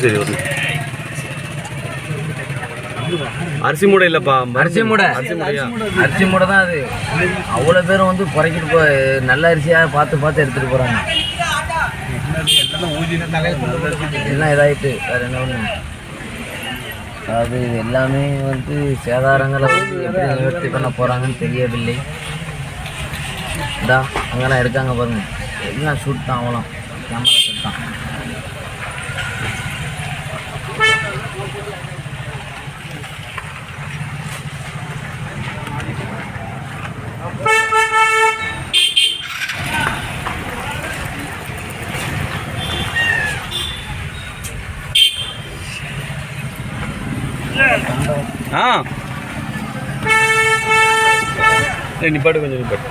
சரி அரிசி மூடை இல்லப்பா. அரிசி மூடை. அரிசி மூடையா? அரிசி மூடை தான் அது. அவ்வளோ பேரும் வந்து குறைக்கிட்டு போ நல்ல அரிசியாக பார்த்து பார்த்து எடுத்துகிட்டு போகிறாங்க எல்லாம் இதாயிட்டு? வேறு என்ன ஒன்று இது எல்லாமே வந்து சேதாரங்களை எப்படி நிவர்த்தி பண்ண போகிறாங்கன்னு தெரியவில்லை. இந்தா அங்கெல்லாம் எடுக்காங்க பாருங்க. எல்லாம் ஷூட் தான் அவலாம் கேமரா ஷூட் தான் ஆ. நிப்பாட்டு கொஞ்சம் நிப்பாட்டு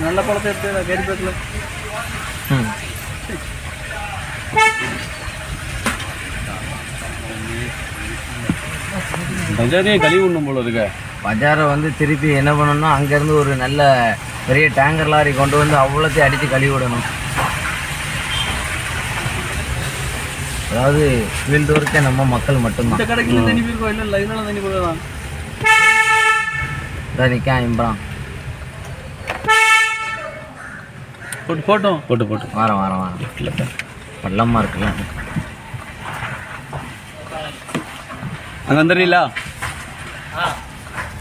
நல்ல பழத்தை எடுத்து கேரி பேக்கல. ம். கழுவி விடணும் போல இருக்க. பஜாரை வந்து திருப்பி என்ன பண்ணணும்னா அங்கேருந்து ஒரு நல்ல பெரிய டேங்கர் லாரி கொண்டு வந்து அவ்வளோத்தையும் அடித்து கழுவி விடணும். அதாவது ஃபீல்டு ஒர்க்கே நம்ம மக்கள் மட்டும்தான். இந்த கடைக்கு தண்ணி போயிருக்கோம் இல்லை லைனால தண்ணி இம்பரான் போட்டு போட்டோம் போட்டு போட்டு. வாரம் வாரம் வாரம் பள்ளமாக இருக்குல்ல. அங்கே வந்துடுறீங்களா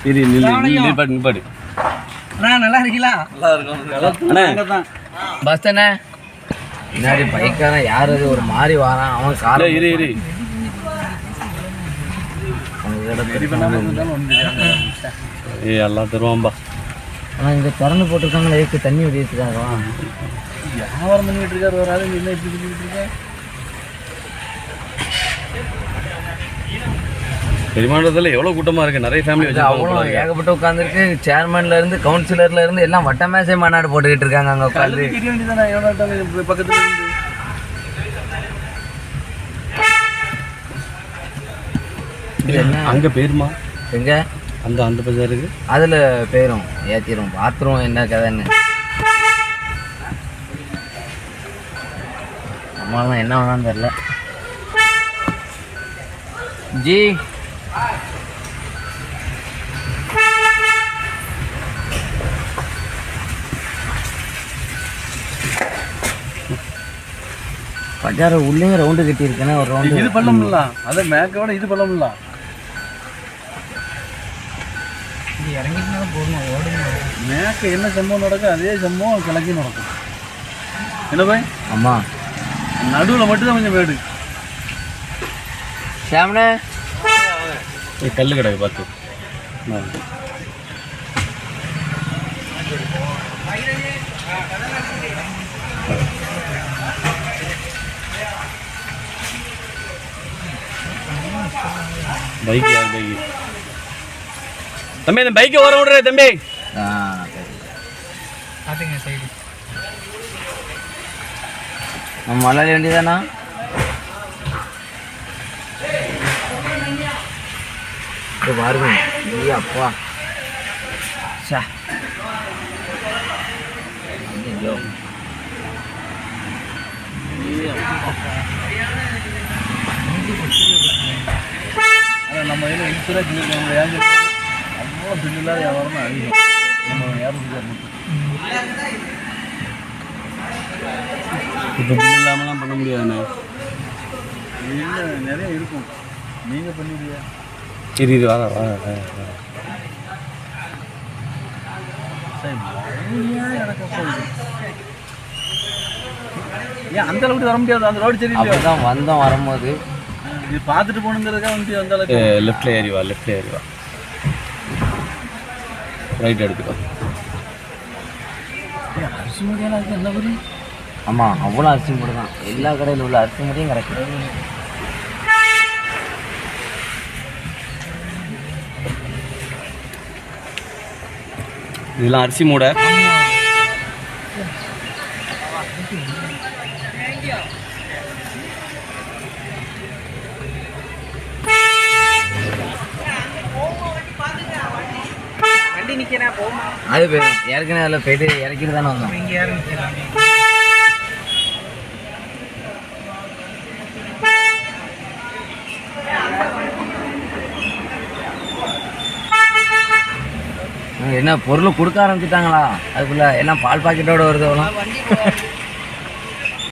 சரி நிப்பாட்டு நிப்பாட்டு அண்ணா நல்லா இருக்கீங்களா? நல்லா இருக்கும் அண்ணே பஸ் தானே பின்னாடி பைக்காரன் யார் அது? ஒரு மாதிரி வாரான் அவன் இல்ல, காரை இரு. இரு ஏய் எல்லாம் தருவான்பா. ஆனால் இங்கே திறந்து போட்டிருக்காங்களே ஏக்கு தண்ணி வெடிக்கிறதுக்காகவா வியாபாரம் பண்ணிட்டு இருக்காரு? ஒரு ஆளு என்ன இப்படி பண்ணிட்டு இருக்க? பெருமாண்டத்தில் எவ்வளோ கூட்டமாக இருக்கு? நிறைய ஃபேமிலி இது அவ்வளோ வச்சு ஏகப்பட்ட உட்காந்துருக்கு சேர்மன்ல இருந்து கவுன்சிலர்ல இருந்து எல்லாம் வட்டமேசை மாநாடு போட்டுக்கிட்டு இருக்காங்க அங்க உட்காந்து தெரிய வேண்டியதானே எவ்வளோ பக்கத்துல? இருந்து அங்கே பேருமா? எங்க? அந்த அந்த பஜாருக்கு அதுல போயிரும் ஏத்திரும் பாத்ரூம் என்ன கதைன்னு. அம்மாலாம் என்ன வேணான்னு தெரியல. ஜி பஜார உள்ளே ரவுண்டு கட்டி இருக்கேன்னா ஒரு ரவுண்டு இது பண்ணமுல்ல. அதை மேக்கோட இது பண்ணமுல்ல. மேக்க என்ன சம்பவம் நடக்கும் அதே சம்பவம் கிழக்கி நடக்கும். என்ன பாய்? அம்மா நடுவில் மட்டும்தான் கொஞ்சம் மேடு. சாமனே கல் கிடக்கு பார்த்து. பைக் யார் பைக்? தம்பி இந்த பைக்கை ஓர விடுற தம்பி. ஆ நம்ம மலாலி வேண்டியதானா இது பாருங்க. ஐயா அப்பா சா ஐயோ ஆனால் நம்ம இதில் இன்சூரன்ஸ் இருக்கவங்க ஏன் அவ்வளோ பில் இல்லாத வியாபாரம் தான் அதிகம் நம்ம யாரும் இப்போ பில் இல்லாமலாம் பண்ண முடியாதுண்ணே இல்லை நிறைய இருக்கும் நீங்கள் பண்ணிடுவியா சரி இது வாங்க வாங்க. சரி இது. ஏன் அந்த அளவுக்கு வர முடியாது அந்த ரோடு சரியில்லையோ அப்படிதான் வந்தோம் வரும்போது இது பார்த்துட்டு போகணுங்கிறதுக்காக வந்து அந்த அளவுக்கு லெஃப்டில் ஏறி வா லெஃப்டில் ஏறி வா. ரைட் எடுத்துக்கோ. அரிசி முடியலாம் இருக்கு என்ன புரியும் ஆமாம் அவ்வளோ அரிசி மூட்டை தான். எல்லா கடையில் உள்ள அரிசி மூட்டையும் கிடைக்கும். இதெல்லாம் அரிசி மூடை. அது போயிடும் ஏற்கனவே அதில் போயிட்டு இறக்கிட்டு தானே வந்தோம். இங்கே என்ன பொருள் கொடுக்க ஆரம்பிச்சிட்டாங்களா? அதுக்குள்ள எல்லாம் பால் பாக்கெட்டோட வருது அவ்வளோ